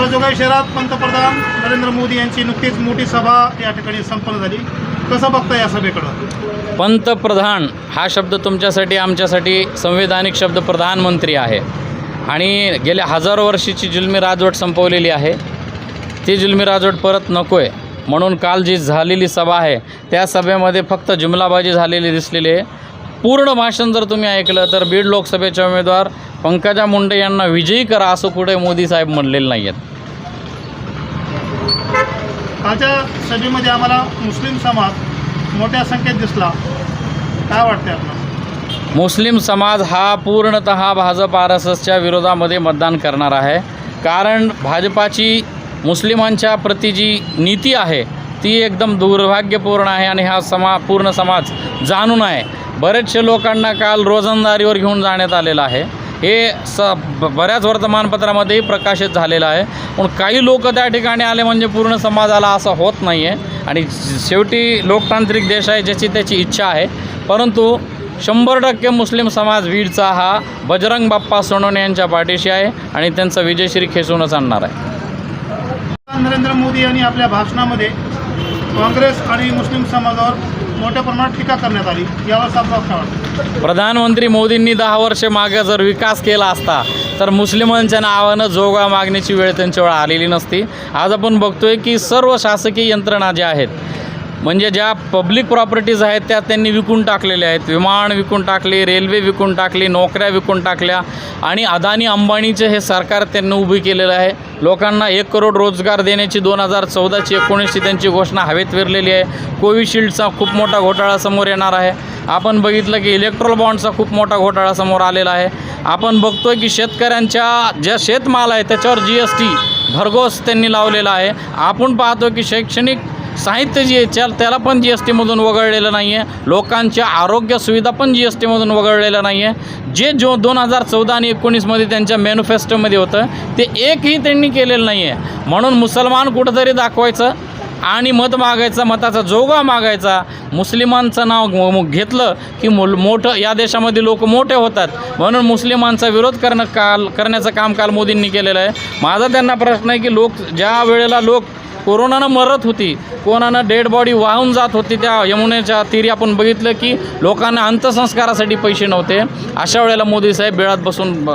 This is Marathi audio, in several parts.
अंबाजोगाई शहरात पंतप्रधान नरेंद्र मोदी यांची नुकतीच मोठी सभा या ठिकाणी संपन्न झाली. कसं बघता या सभेकडं? पंतप्रधान हा शब्द तुमच्यासाठी आमच्यासाठी संविधानिक शब्द प्रधानमंत्री आहे. आणि गेल्या हजारो वर्षीची जुलमी राजवट संपवलेली आहे. ती जुलमी राजवट परत नको आहे म्हणून काल जी झालेली सभा आहे त्या सभेमध्ये फक्त जुमलाबाजी झालेली दिसलेली आहे. पूर्ण भाषण जर तुम्ही ऐकलं तर बीड लोकसभेचे उमेदवार पंकजा मुंडे यांना विजयी करा असं कुठे मोदी साहेब म्हणलेले नाही आहेत कालच्या सभेमध्ये आम्हाला मुस्लिम समाज मोठ्या संख्येत दिसला. काय वाटते आपल्याला मुस्लिम समाज हा पूर्णत भाजप आर एस एसच्या विरोधामध्ये मतदान करणार आहे. कारण भाजपाची मुस्लिमांच्या प्रती जी नीती आहे ती एकदम दुर्भाग्यपूर्ण आहे आणि हा समा पूर्ण समाज जाणून आहे. बरेचसे लोकांना काल रोजंदारीवर घेऊन जाण्यात आलेलं आहे. हे स ब- बऱ्याच वर्तमानपत्रामध्येही प्रकाशित झालेलं आहे. पण काही लोक त्या ठिकाणी आले म्हणजे पूर्ण समाजाला असं होत नाही आहे आणि शेवटी लोकतांत्रिक देश आहे ज्याची त्याची इच्छा आहे. परंतु शंभर टक्के मुस्लिम समाज बीडचा हा बजरंग बाप्पा सोनवणे यांच्या पाठीशी आहे आणि त्यांचा विजयश्री खेचूनच आणणार आहे. नरेंद्र मोदी यांनी आपल्या भाषणामध्ये काँग्रेस आणि मुस्लिम समाजावर मोठ्या प्रमाणात टीका करण्यात आली. यावर प्रधानमंत्री मोदींनी दहा वर्षे मागे जर विकास केला असता तर मुस्लिमांच्या नावानं जोगा मागण्याची वेळ त्यांच्यावर आलेली नसती. आज आपण बघतोय की सर्व शासकीय यंत्रणा ज्या आहेत म्हणजे ज्या पब्लिक प्रॉपर्टीज आहेत त्या त्यांनी विकून टाकलेल्या आहेत. विमान विकून टाकले रेल्वे विकून टाकली नोकऱ्या विकून टाकल्या आणि अदानी अंबानीचे हे सरकार त्यांनी उभी केलेलं आहे. लोकांना एक करोड रोजगार देण्याची दोन हजार चौदाची एकोणीसची त्यांची घोषणा हवेत विरलेली आहे. कोविशिल्डचा खूप मोठा घोटाळा समोर येणार आहे. आपण बघितलं की इलेक्ट्रॉल बॉन्डचा खूप मोठा घोटाळा समोर आलेला आहे. आपण बघतोय की शेतकऱ्यांच्या ज्या शेतमाल आहे त्याच्यावर जी एस टी भरघोस त्यांनी लावलेला आहे. आपण पाहतो की शैक्षणिक साहित्य जी आहे त्याला पण जी एस टीमधून वगळलेलं नाही आहे लोकांच्या आरोग्य सुविधा पण जी एस टीमधून वगळलेलं नाही आहे जे जो दोन हजार चौदा आणि एकोणीसमध्ये त्यांच्या मॅन्युफेस्टोमध्ये होतं ते एकही त्यांनी केलेलं नाही आहे म्हणून मुसलमान कुठंतरी दाखवायचं आणि मत मागायचा मताचा जोगा मागायचा. मुस्लिमांचं नाव घेतलं की मुल मोठं या देशामध्ये लोक मोठे होतात. म्हणून मुस्लिमांचा विरोध करणं काल करण्याचं काम काल मोदींनी केलेलं आहे. माझा त्यांना प्रश्न आहे की लोक ज्या वेळेला लोक कोरोनानं मरत होती. कोणानं डेड बॉडी वाहून जात होती त्या यमुनेच्या तीरी आपण बघितलं की लोकांना अंत्यसंस्कारासाठी पैसे नव्हते. अशा वेळेला मोदी साहेब बेळात बसून ब-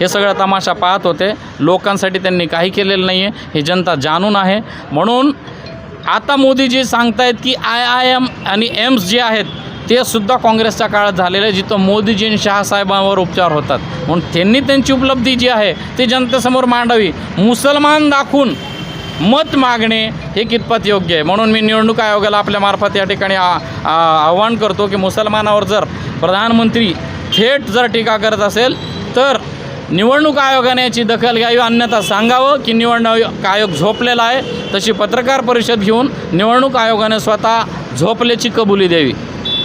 हे सगळं तमाशा पाहत होते. लोकांसाठी त्यांनी काही केलेलं नाही आहे हे जनता जाणून आहे. म्हणून आता मोदीजी सांगतायत की आय आय एम आणि एम्स जे आहेत ते सुद्धा काँग्रेसच्या काळात झालेलं आहे जिथं मोदीजी आणि शहासाहेबांवर उपचार होतात. म्हणून त्यांनी त्यांची उपलब्धी जी आहे ती जनतेसमोर मांडावी. मुसलमान दाखवून मत मागणे हे कितपत योग्य आहे? म्हणून मी निवडणूक आयोगाला आपल्या मार्फत या ठिकाणी आ- आव्हान करतो की मुसलमानावर जर प्रधानमंत्री थेट जर टीका करत असेल तर निवडणूक आयोगाने याची दखल घ्यावी. अन्यथा सांगावं की निवडणूक आयोग झोपलेला आहे. तशी पत्रकार परिषद घेऊन निवडणूक आयोगाने स्वतः झोपल्याची कबुली द्यावी.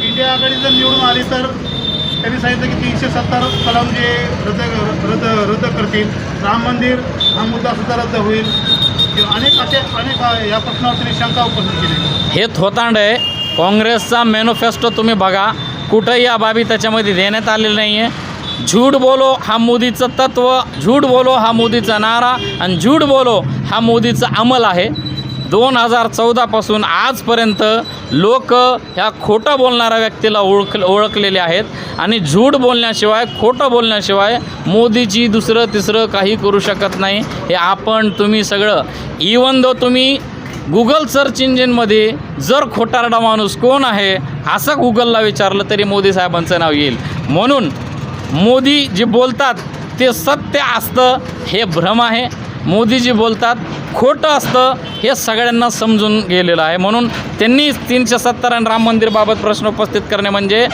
इंडिया आघाडी जर निवडून आली तर त्यांनी सांगितलं की तीनशे सत्तर कलम जे रद्द रद्द रद्द करतील. राम मंदिर हा मुद्दा सुद्धा रद्द होईल. किंवा अनेक असे अनेक या प्रश्नावर त्यांनी शंका उपस्थित केली. हे थोतांड आहे काँग्रेसचा मॅनिफेस्टो तुम्ही बघा. कुठंही या बाबी त्याच्यामध्ये देण्यात आलेली नाही आहे झूड बोलो हा मोदीचं तत्व झूड बोलो हा मोदीचा नारा आणि झूड बोलो हा मोदीचा अंमल आहे. दोन हजार चौदापासून आजपर्यंत लोक ह्या खोटं बोलणाऱ्या व्यक्तीला ओळख ओळखलेले आहेत. आणि झूठ बोलण्याशिवाय खोटं बोलण्याशिवाय मोदीजी दुसरं तिसरं काही करू शकत नाही. हे आपण तुम्ही सगळं. इवन दो तुम्ही गुगल सर्च इंजिनमध्ये जर खोटारडा माणूस कोण आहे असं गुगलला विचारलं तरी मोदी साहेबांचं नाव येईल. म्हणून मोदी जे बोलतात ते सत्य असतं हे भ्रम आहे. मोदीजी बोलतात खोटं असतं हे सगळ्यांना समजून गेलेलं आहे. म्हणून त्यांनी तीनशे सत्तर आणि राम मंदिरबाबत प्रश्न उपस्थित करणे म्हणजे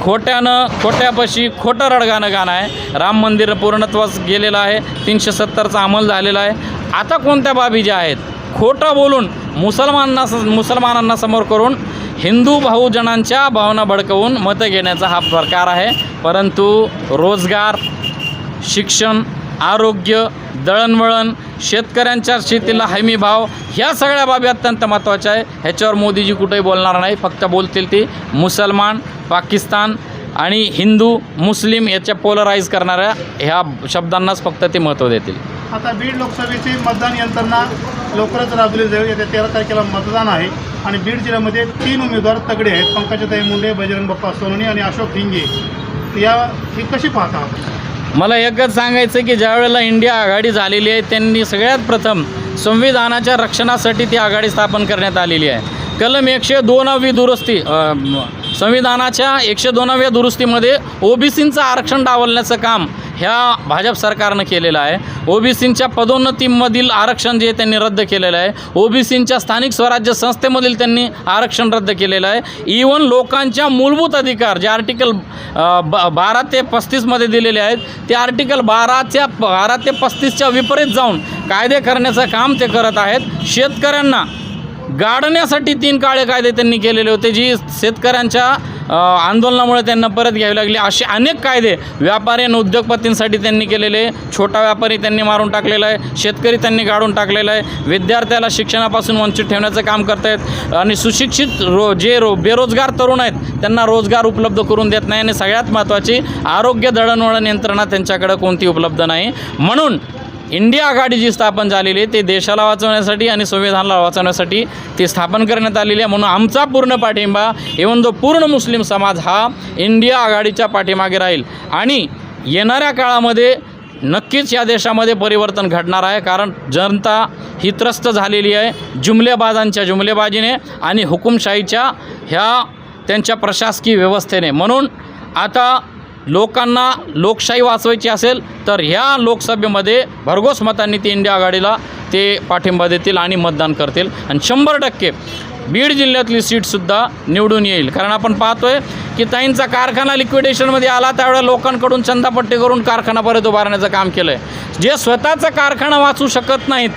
खोट्यानं खोट्यापाशी खोटं रडगाणं गाणं आहे. राम मंदिर पूर्णत्वास गेलेलं आहे. तीनशे सत्तरचा अंमल झालेला आहे. आता कोणत्या बाबी ज्या आहेत? खोटं बोलून मुसलमानांना मुसलमानांना समोर करून हिंदू भाऊजनांच्या भावना भडकवून मतं घेण्याचा हा प्रकार आहे. परंतु रोजगार शिक्षण आरोग्य दळणवळण शेतकऱ्यांच्या शेतीला हमी भाव ह्या सगळ्या बाबी अत्यंत महत्त्वाच्या आहे. ह्याच्यावर मोदीजी कुठेही बोलणार नाही. फक्त बोलतील ती मुसलमान पाकिस्तान आणि हिंदू मुस्लिम याच्या पोलराईज करणाऱ्या ह्या शब्दांनाच फक्त ते महत्त्व देतील. आता बीड लोकसभेचे मतदान यंत्रणा लवकरच राबवली जाईल. येत्या तेरा तारखेला मतदान आहे आणि बीड जिल्ह्यामध्ये तीन उमेदवार तगडे आहेत. पंकजाताई मुंडे बजरंग बाप्पा सोनवणे आणि अशोक हिंगे. या ही कशी पाहता मला एकच सांगायचं की ज्या वेळेला इंडिया आघाडी झालेली आहे त्यांनी सगळ्यात प्रथम संविधानाच्या रक्षणासाठी ती आघाडी स्थापन करण्यात आलेली आहे. कलम एकशे दोनावी दुरुस्ती संविधानाच्या एकशे दोनाव्या दुरुस्तीमध्ये ओबीसींचं आरक्षण डावलण्याचं काम ह्या भाजप सरकारनं केलेलं आहे. ओबीसींच्या पदोन्नतीमधील आरक्षण जे त्यांनी रद्द केलेलं आहे ओबीसींच्या स्थानिक स्वराज्य संस्थेमधील त्यांनी आरक्षण रद्द केलेलं आहे. इवन लोकांच्या मूलभूत अधिकार जे आर्टिकल ब बारा ते पस्तीसमध्ये दिलेले आहेत ते आर्टिकल बाराच्या बारा ते पस्तीसच्या विपरीत जाऊन कायदे करण्याचं काम ते करत आहेत. शेतकऱ्यांना गाडण्यासाठी तीन काळे कायदे त्यांनी केलेले होते जी शेतकऱ्यांच्या आंदोलनामुळे त्यांना परत घ्यावी लागली. असे अनेक कायदे व्यापारी आणि उद्योगपतींसाठी त्यांनी केलेले. छोटा व्यापारी त्यांनी मारून टाकलेला आहे शेतकरी त्यांनी गाडून टाकलेला आहे. विद्यार्थ्याला शिक्षणापासून वंचित ठेवण्याचं काम करत आहेत आणि सुशिक्षित रो जे रो बेरोजगार तरुण आहेत त्यांना रोजगार उपलब्ध करून देत नाही. आणि सगळ्यात महत्त्वाची आरोग्य दळणवळण यंत्रणा त्यांच्याकडे कोणती उपलब्ध नाही. म्हणून इंडिया आघाडी जी स्थापन झालेली आहे ते देशाला वाचवण्यासाठी आणि संविधानाला वाचवण्यासाठी ती स्थापन करण्यात आलेली आहे. म्हणून आमचा पूर्ण पाठिंबा इवन जो पूर्ण मुस्लिम समाज हा इंडिया आघाडीच्या पाठीमागे राहील. आणि येणाऱ्या काळामध्ये नक्कीच या देशामध्ये परिवर्तन घडणार आहे कारण जनता ही त्रस्त झालेली आहे जुमलेबाजांच्या जुमलेबाजीने आणि हुकुमशाहीच्या ह्या त्यांच्या प्रशासकीय व्यवस्थेने. म्हणून आता लोकांना लोकशाही वाचवायची असेल तर ह्या लोकसभेमध्ये भरघोस मतांनी ते इंडिया आघाडीला ते पाठिंबा देतील आणि मतदान करतील. आणि शंभर टक्के बीड जिल्ह्यातली सीटसुद्धा निवडून येईल. कारण आपण पाहतोय की ताईंचा कारखाना लिक्विडेशनमध्ये आला त्यावेळेला लोकांकडून चंदापट्टी करून कारखाना परत उभारण्याचं काम केलं आहे जे स्वतःचा कारखाना वाचू शकत नाहीत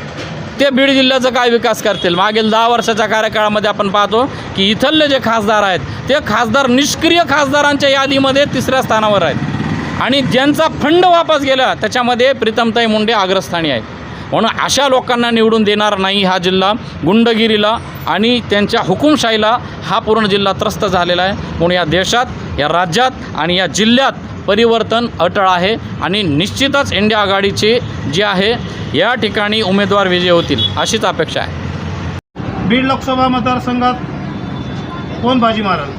ते बीड जिल्ह्याचा काय विकास करतील? मागील दहा वर्षाच्या कार्यकाळामध्ये आपण पाहतो की इथले जे खासदार आहेत ते खासदार निष्क्रिय खासदारांच्या यादीमध्ये तिसऱ्या स्थानावर आहेत. आणि ज्यांचा फंड वापस गेला त्याच्यामध्ये प्रीतमताई मुंडे अग्रस्थानी आहेत. म्हणून अशा लोकांना निवडून देणार नाही हा जिल्हा गुंडगिरीला आणि त्यांच्या हुकुमशाहीला हा पूर्ण जिल्हा त्रस्त झालेला आहे. म्हणून या देशात या राज्यात आणि या जिल्ह्यात परिवर्तन अटळ आहे आणि निश्चितच इंडिया आघाडीचे जे आहे या ठिकाणी उमेदवार विजय होतील अशीच अपेक्षा आहे. बीड लोकसभा मतदारसंघात कोण बाजी मारल?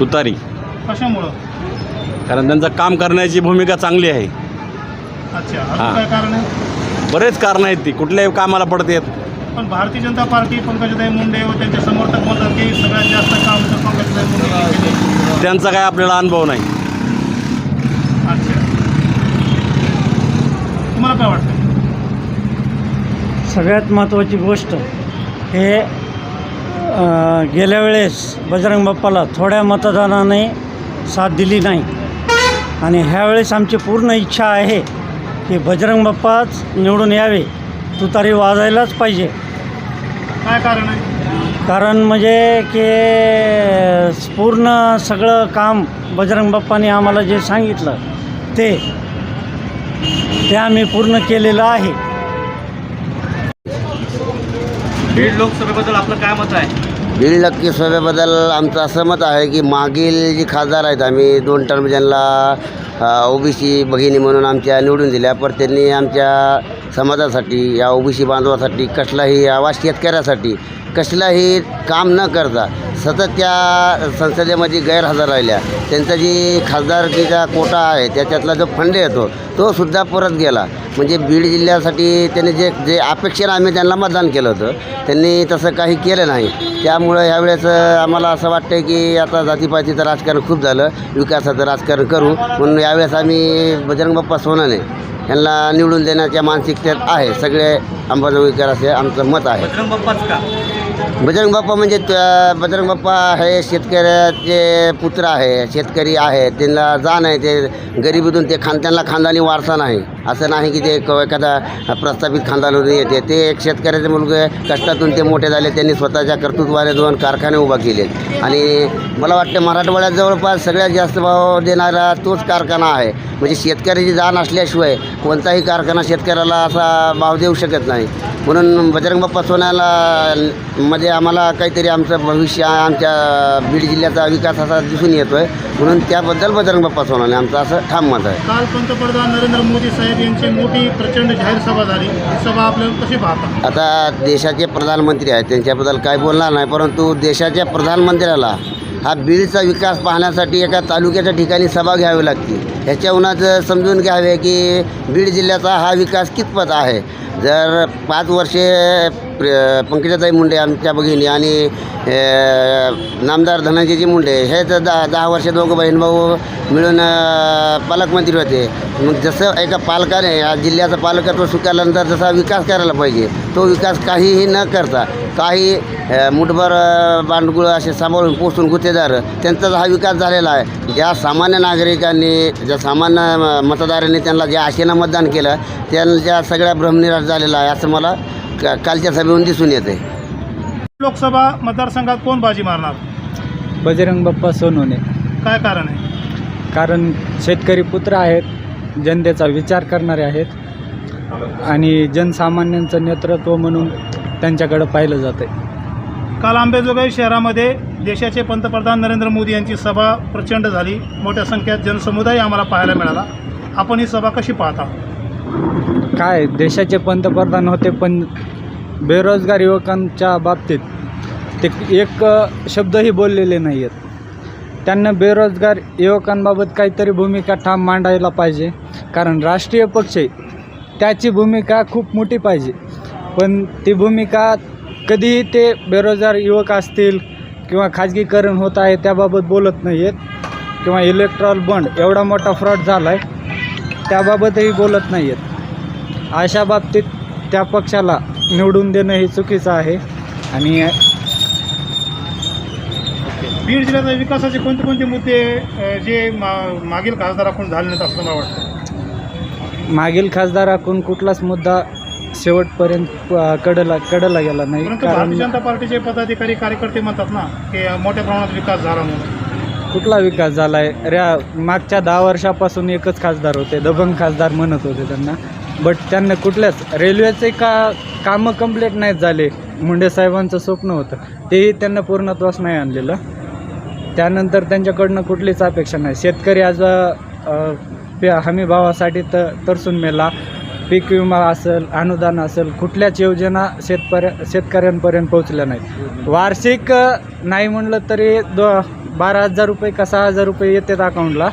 तुतारी. कशामुळं? कारण त्यांचं काम करण्याची भूमिका चांगली आहे. अच्छा हां. काय कारण आहे? बरेच कारणं आहेत ती. कुठल्याही कामाला पडतात पण भारतीय जनता पार्टी पंकजाताई मुंडे व त्यांचे समर्थक म्हणतात की सगळ्यात जास्त काम तर पंकजाताई मुंडे केले. त्यांचा काय आपल्याला अनुभव नाही. अच्छा. तुम्हाला काय वाटतं? सगळ्यात महत्त्वाची गोष्ट हे अ, गेल्या वेळेस बजरंग बाप्पाला थोड्या मतदानाने साथ दिली नाही. आणि ह्यावेळेस आमची पूर्ण इच्छा आहे की बजरंग बाप्पाच निवडून यावे. तुतारी वाजायलाच पाहिजे. काय कारण आहे? कारण म्हणजे की पूर्ण सगळं काम बजरंग बाप्पाने आम्हाला जे सांगितलं ते ते आम्ही पूर्ण केलेलं आहे. बीड लोकसभेबद्दल आपलं काय मत आहे? बीड नक्की सभेबद्दल आमचं असं मत आहे की मागील जी खासदार आहेत आम्ही दोन टर्म ज्यांना ओबीसी भगिनी म्हणून आमच्या निवडून दिल्या पण त्यांनी आमच्या समाजासाठी या ओबीसी बांधवासाठी कसलाही आवाज शेतकऱ्यासाठी कसलाही काम न करता सतत त्या संसदेमध्ये गैरहजर राहिल्या. त्यांचा जी खासदारकीचा कोटा आहे त्याच्यातला जो फंड येतो तो सुद्धा परत गेला. म्हणजे बीड जिल्ह्यासाठी त्यांनी जे जे अपेक्षेनं आम्ही त्यांना मतदान केलं होतं त्यांनी तसं काही केलं नाही. त्यामुळं ह्यावेळेस आम्हाला असं वाटतं की आता जातीपातीचं राजकारण खूप झालं विकासाचं राजकारण करू. म्हणून यावेळेस आम्ही बजरंग बाप्पा सोनाने यांना निवडून देण्याच्या मानसिकतेत आहे. सगळे अंबाजोगीकर असे आमचं मत आहे. बजरंग बाप्पा म्हणजे त्या- बजरंग बाप्पा हे शेतकऱ्याचे पुत्र आहे शेतकरी आहे. त्यांना जाण आहे ते गरिबीतून ते खान त्यांना खानदानी वारसा नाही. असं नाही की ते एखादा प्रस्थापित खानदानातून येते. ते एक शेतकऱ्याचे मुलगे कष्टातून ते मोठे झाले त्यांनी स्वतःच्या कर्तृत्वाने दोन कारखाने उभा केले आणि मला वाटतं मराठवाड्यात जवळपास सगळ्यात जास्त भाव देणारा तोच कारखाना आहे. म्हणजे शेतकऱ्याची जाण असल्याशिवाय कोणताही कारखाना शेतकऱ्याला असा भाव देऊ शकत नाही. म्हणून बजरंग बाप्पा सोनाला मध्ये म्हणजे आम्हाला काहीतरी आमचं भविष्य आमच्या बीड जिल्ह्याचा विकास असा दिसून येतो आहे म्हणून त्याबद्दल बजरंग बाप्पा सोनाने आमचं असं ठाम मत आहे. काल पंतप्रधान नरेंद्र मोदी साहेब साहेब यांची मोठी प्रचंड जाहीर सभा झाली. ही सभा आपल्याला कशी पाहता? आता देशाचे प्रधानमंत्री आहेत त्यांच्याबद्दल काय बोलणार नाही परंतु देशाच्या प्रधानमंत्र्याला हा बीडचा विकास पाहण्यासाठी एका तालुक्याच्या ठिकाणी सभा घ्यावी लागते. ह्याच्याहूनच समजून घ्यावे की बीड जिल्ह्याचा हा विकास कितपत आहे. जर पाच वर्षे प्र- पंकजाताई मुंडे आमच्या भगिनी आणि नामदार धनंजयजी मुंडे हे तर दहा दहा वर्ष दोघं बहीण भाऊ मिळून पालकमंत्री होते. मग जसं एका पालकाने या जिल्ह्याचा पालकत्व स्वीकारल्यानंतर जसा विकास करायला पाहिजे तो विकास काहीही न करता काही मुठभर बांडगुळं बांडगुळ असे सांभाळून पोचून गुत्तेदार त्यांचाच हा विकास झालेला आहे. ज्या सामान्य नागरिकांनी ज्या सामान्य म- मतदारांनी त्यांना ज्या आशेनं मतदान केलं त्यांच्या सगळ्या भ्रमनिराश झालेला आहे असं मला का- कालच्या सभेहून दिसून येते लोकसभा मतदारसंघात कोण बाजी मारणार? बजरंग बाप्पा सोनवणे. काय कारण आहे? कारण शेतकरी पुत्र आहेत जनतेचा विचार करणारे आहेत आणि जनसामान्यांचं नेतृत्व म्हणून त्यांच्याकडं पाहिलं जातं आहे काल अंबेजोगाई शहरामध्ये देशाचे पंतप्रधान नरेंद्र मोदी यांची सभा प्रचंड झाली. मोठ्या संख्येत जनसमुदाय आम्हाला पाहायला मिळाला. आपण ही सभा कशी पाहता? काय देशाचे पंतप्रधान होते पण बेरोजगार युवकांच्या बाबतीत ते एक शब्दही बोललेले नाही आहेत त्यांना बेरोजगार युवकांबाबत काहीतरी भूमिका ठाम मांडायला पाहिजे. कारण राष्ट्रीय पक्ष त्याची भूमिका खूप मोठी पाहिजे. पण ती भूमिका कधीही ते बेरोजगार युवक असतील किंवा खाजगीकरण होत आहे त्याबाबत बोलत नाही आहेत किंवा इलेक्ट्रॉल बंड एवढा मोठा फ्रॉड झाला आहे त्याबाबतही बोलत नाही आहेत अशा बाबतीत त्या पक्षाला निवडून देणं हे चुकीचं आहे. आणि बीड जिल्ह्याच्या विकासाचे कोणते कोणते मुद्दे अ, जे मा मागील खासदाराकडून झाले नाहीत असं मला वाटतं? मागील खासदाराकडून कुठलाच मुद्दा शेवटपर्यंत अ, कडला कडला गेला नाही. परंतु कारण भारतीय जनता पार्टीचे पदाधिकारी कार्यकर्ते म्हणतात ना की अ, मोठ्या प्रमाणात विकास झाला म्हणून. कुठला विकास झाला आहे ऱ्या मागच्या दहा वर्षापासून एकच खासदार होते दबंग खासदार म्हणत होते त्यांना. बट त्यांना कुठल्याच रेल्वेचे का कामं कंप्लीट नाहीत झाले मुंडे साहेबांचं स्वप्न होतं. तेही त्यांना पूर्णत्वास नाही आणलेलं. त्यानंतर त्यांच्याकडनं कुठलीच अपेक्षा नाही. शेतकरी आज पे हमी भावासाठी तर तरसून मेला. पीक विमा असेल अनुदान असेल कुठल्याच योजना शेतपर्य शेतकऱ्यांपर्यंत पोहोचल्या नाहीत. वार्षिक नाही म्हणलं तरी दो बारा हजार रुपये का सहा हजार रुपये येतात अकाउंटला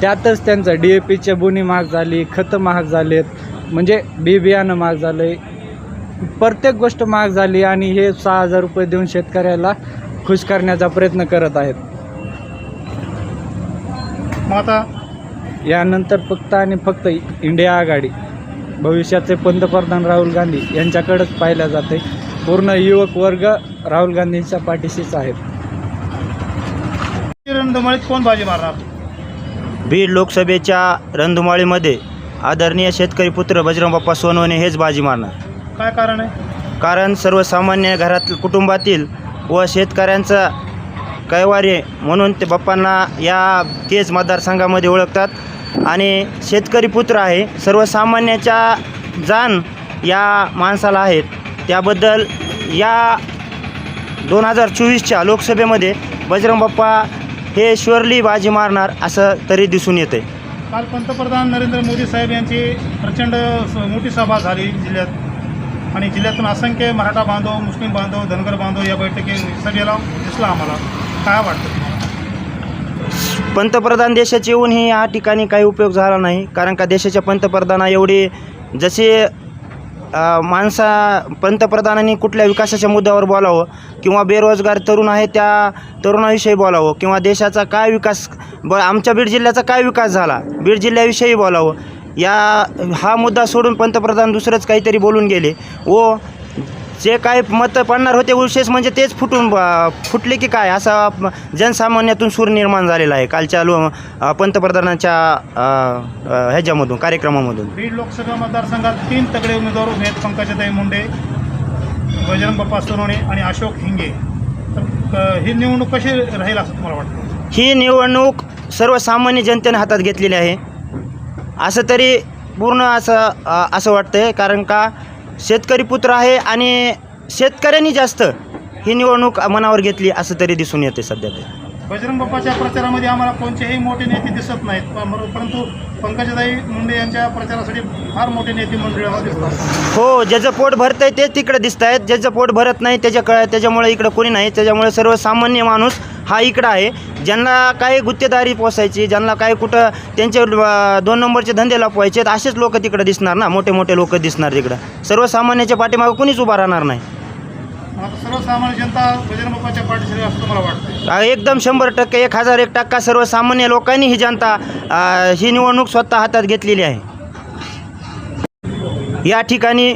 त्यातच त्यांचं डी ए पीच्या बुनी महाग झाली खतं महाग झालेत. म्हणजे बी बियाणं महाग झालं आहे प्रत्येक गोष्ट महाग झाली आणि हे सहा हजार रुपये देऊन शेतकऱ्याला खुश करण्याचा प्रयत्न करत आहेत. मग आता यानंतर फक्त आणि फक्त इंडिया आघाडी भविष्याचे पंतप्रधान राहुल गांधी यांच्याकडेच पाहिलं जाते. पूर्ण युवक वर्ग राहुल गांधींच्या पाठीशीच आहेत. रणधुमाळीत कोण बाजी मारणार? बीड लोकसभेच्या रणधुमाळीमध्ये आदरणीय शेतकरी पुत्र बजरंग बाप्पा सोनवणे हेच बाजी मारणार. काय कारण आहे? कारण सर्वसामान्य घरात कुटुंबातील व शेतकऱ्यांचा कैवारी म्हणून ते बाप्पांना या केज मतदारसंघामध्ये ओळखतात. आणि शेतकरी पुत्र आहे सर्वसामान्याच्या जाण या माणसाला आहेत. त्याबद्दल या दोन हजार चोवीसच्या लोकसभेमध्ये बजरंग बाप्पा हे श्युअरली बाजी मारणार असं तरी दिसून येतं काल पंतप्रधान नरेंद्र मोदी साहेब यांची प्रचंड मोठी सभा झाली जिल्ह्यात. आणि जिल्ह्यातून असंख्य मराठा बांधव मुस्लिम बांधव धनगर बांधव या बैठकी सभेला दिसला आम्हाला. काय वाटतं? पंतप्रधान देशाचे येऊनही या ठिकाणी काही उपयोग झाला नाही कारण का देशाच्या पंतप्रधाना एवढी जसे माणसा पंतप्रधानांनी कुठल्या विकासाच्या मुद्द्यावर बोलावं किंवा बेरोजगार तरुण आहे त्या तरुणाविषयी बोलावं किंवा देशाचा काय विकास ब आमच्या बीड जिल्ह्याचा काय विकास झाला बीड जिल्ह्याविषयी बोलावं या हा मुद्दा सोडून पंतप्रधान दुसरंच काहीतरी बोलून गेले. व जे काय मतं पडणार होते विशेष म्हणजे तेच फुटून फुटले की काय? असा जनसामान्यातून सूर निर्माण झालेला आहे. कालच्या लो पंतप्रधानांच्या ह्याच्यामधून कार्यक्रमामधून. बीड लोकसभा मतदारसंघात तीन तगडे उमेदवार उभे आहेत. पंकजाताई मुंडे बजरंग बाप्पा सोनवणे आणि अशोक हिंगे. तर ही निवडणूक कशी राहील असं तुम्हाला वाटतं? ही निवडणूक सर्वसामान्य जनतेने हातात घेतलेली आहे. असं तरी पूर्ण असं असं वाटतंय. कारण का? शेतकरी पुत्र आहे आणि शेतकऱ्यांनी जास्त ही निवडणूक मनावर घेतली असं तरी दिसून येते सध्या ते बजरंग बाप्पाच्या प्रचारामध्ये आम्हाला कोणतेही मोठे नेते दिसत नाहीत. परंतु पंकजाताई मुंडे यांच्या प्रचारासाठी फार मोठे नेते मंडळामध्ये दिसतात हो ज्याचं पोट भरत आहे तेच तिकडे दिसत आहेत. ज्याचं पोट भरत नाही त्याच्या कळ त्याच्यामुळे इकडं कोणी नाही. त्याच्यामुळे सर्वसामान्य माणूस हा इकडं आहे. ज्यांना काही गुत्तेदारी पोसायची ज्यांना काही कुठं त्यांचे दोन नंबरचे धंदे लपवायचे आहेत, असेच लोक तिकडे दिसणार ना. मोठे मोठे लोक दिसणार तिकडं. सर्वसामान्याच्या पाठीमागं कोणीच उभा राहणार नाही. सर्वसामान्य जनता बजरंग बाप्पाच्या पाठीशी असं मला वाटतं एकदम शंभर टक्के एक हजार एक टक्का सर्वसामान्य लोकांनी ही जनता ही निवडणूक स्वतः हातात घेतलेली आहे. या ठिकाणी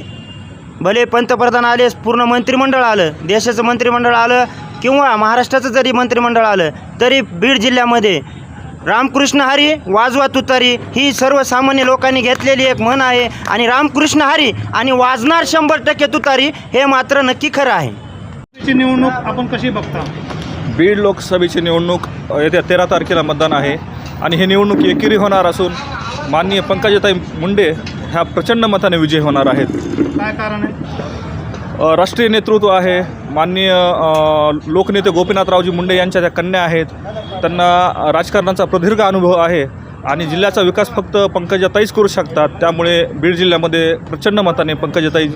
भले पंतप्रधान आले पूर्ण मंत्रिमंडळ आलं देशाचं मंत्रिमंडळ आलं किंवा महाराष्ट्राचं जरी मंत्रिमंडळ आलं तरी बीड जिल्ह्यामध्ये रामकृष्ण हरी वाजवा तुतारी ही सर्वसामान्य लोकांनी घेतलेली एक म्हण आहे. आणि रामकृष्ण हरी आणि वाजणार शंभर टक्के तुतारी हे मात्र नक्की खरं आहे. निवडणूक आपण कशी बघता? बीड लोकसभेची निवडणूक येत्या तेरा तारखेला मतदान आहे. आणि ही निवडणूक एकेरी होणार असून माननीय पंकजाताई मुंडे ह्या प्रचंड मताने विजयी होणार आहेत. काय कारण आहे? राष्ट्रीय नेतृत्व आहे. माननीय लोकनेते गोपीनाथरावजी मुंडे यांच्या त्या कन्या आहेत त्यांना राजकारणाचा प्रदीर्घ अनुभव आहे आणि जिल्ह्याचा विकास फक्त पंकजाताईच करू शकतात त्यामुळे बीड जिल्ह्यामध्ये प्रचंड मताने पंकजाताई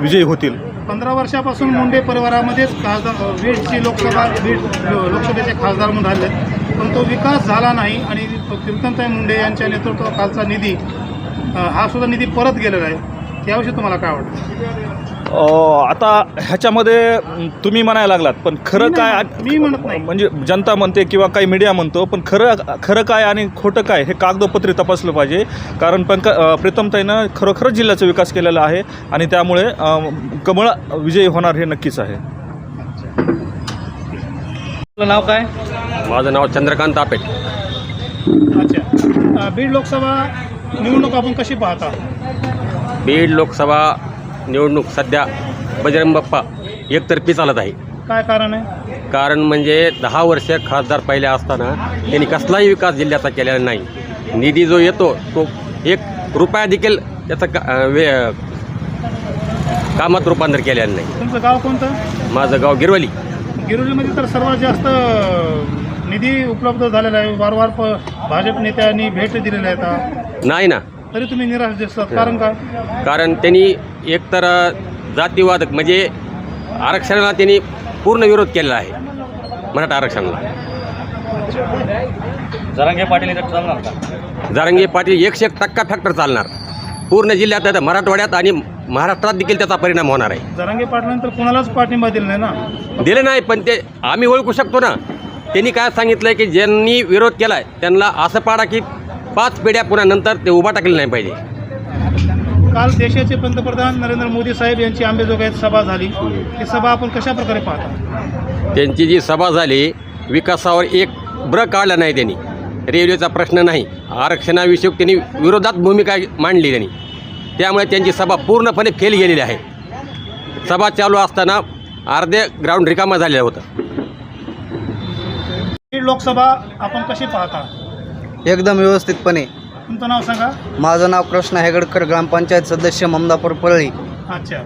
विजयी होतील. पंधरा वर्षापासून मुंडे परिवारामध्येच खासदार बीडची लोकसभा बीड लोकसभेचे खासदार म्हणून राहिले. पण तो विकास झाला नाही आणि कीर्तनताई मुंडे यांच्या नेतृत्वाखालचा निधी हा सुद्धा निधी परत गेलेला आहे. त्याविषयी तुम्हाला काय वाटतं? आता ह्याच्यामध्ये तुम्ही म्हणायला लागलात पण खरं काय मी म्हणत नाही. म्हणजे जनता म्हणते किंवा काही मीडिया म्हणतो पण खरं खरं काय आणि खोटं काय हे कागदोपत्री तपासलं पाहिजे. कारण पंक प्रीतमताईनं खरोखरच जिल्ह्याचा विकास केलेला आहे आणि त्यामुळे कमळ विजयी होणार हे नक्कीच आहे. आपलं नाव काय? माझं नाव चंद्रकांत तापेट अच्छा. बीड लोकसभा निवडणूक आपण कशी पाहता? बीड लोकसभा निवडणूक सध्या बजरंग बाप्पा एकतर्फी चालत आहे. काय कारण आहे? कारण म्हणजे दहा वर्ष खासदार पहिले असताना त्यांनी कसलाही विकास जिल्ह्याचा केलेला नाही. निधी जो येतो तो एक रुपया देखील त्याचं का वे कामात रूपांतर केलेलं नाही. तुमचं गाव कोणतं? माझं गाव गिरवली. गिरोलीमध्ये तर सर्वात जास्त निधी उपलब्ध झालेला आहे. वारंवार प भाजप नेत्यांनी भेट दिलेल्या आहेत. नाही ना. तरी तुम्ही निराश दिसतात कारण काय कारण त्यांनी एकतर जातीवाद म्हणजे आरक्षणाला त्यांनी पूर्ण विरोध केलेला आहे मराठा आरक्षणाला. जरांगे पाटील इथं चालणार का? जारंगे पाटील एकशे एक टक्का फॅक्टर चालणार. पूर्ण जिल्ह्यात आता मराठवाड्यात आणि महाराष्ट्रात देखील त्याचा परिणाम होणार आहे. जरांगे पाटलांतर कोणालाच पाठिंबा दिला नाही ना? दिले नाही पण ते आम्ही ओळखू शकतो ना. त्यांनी काय सांगितलं की ज्यांनी विरोध केला आहे त्यांना असं पाडा की पाच पिढ्या पुन्हा नंतर ते उभा टाकले नाही पाहिजे. काल देशाचे पंतप्रधान नरेंद्र मोदी साहेब यांची आंबेजोगाईत सभा झाली. ही सभा आपण कशा प्रकारे पाहता? त्यांची जी सभा झाली विकासावर एक ब्र काढला नाही त्यांनी. रेल्वेचा प्रश्न नाही. आरक्षणाविषयक त्यांनी विरोधात भूमिका मांडली त्यांनी. त्यामुळे त्यांची सभा पूर्णपणे फेल गेलेली आहे. सभा चालू असताना अर्धे ग्राउंड रिकामा झालेलं होतं. लोकसभा आपण कशी पाहता? एकदम व्यवस्थितपणे. तुमचं नाव सांगा. माझं नाव कृष्ण हेगडकर ग्रामपंचायत सदस्य ममदापूर परळी अच्छा.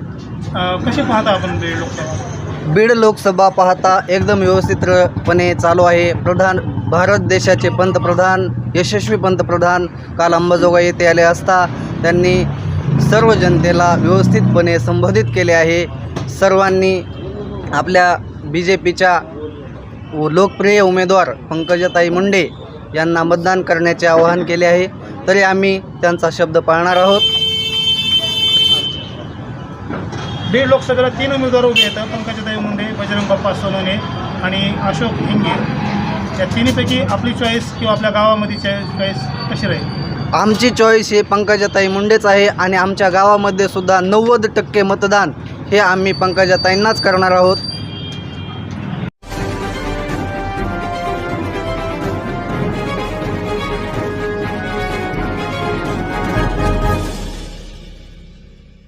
अ, कशी पाहता आपण बीड लोकसभा? बीड लोकसभा पाहता एकदम व्यवस्थितपणे चालू आहे. प्रधान भारत देशाचे पंतप्रधान यशस्वी पंतप्रधान काल अंबाजोगाई येथे आले असता त्यांनी सर्व जनतेला व्यवस्थितपणे संबोधित केले आहे. सर्वांनी आपल्या बी जे पीच्या लोकप्रिय उमेदवार पंकजाताई मुंडे यांना मतदान करण्याचे आवाहन केले आहे. तरी आम्ही त्यांचा शब्द पाळणार आहोत. बीड लोकसभेला तीन उमेदवार उभे आहेत. पंकजाताई मुंडे बजरंग बाप्पा सोनवणे आणि अशोक हिंगे. या तिन्हीपैकी आपली चॉईस किंवा आपल्या गावामध्ये चॉईस कशी राहील? आमची चॉईस हे पंकजाताई मुंडेच आहे आणि आमच्या गावामध्ये सुद्धा नव्वद टक्के मतदान हे आम्ही पंकजाताईंनाच करणार आहोत.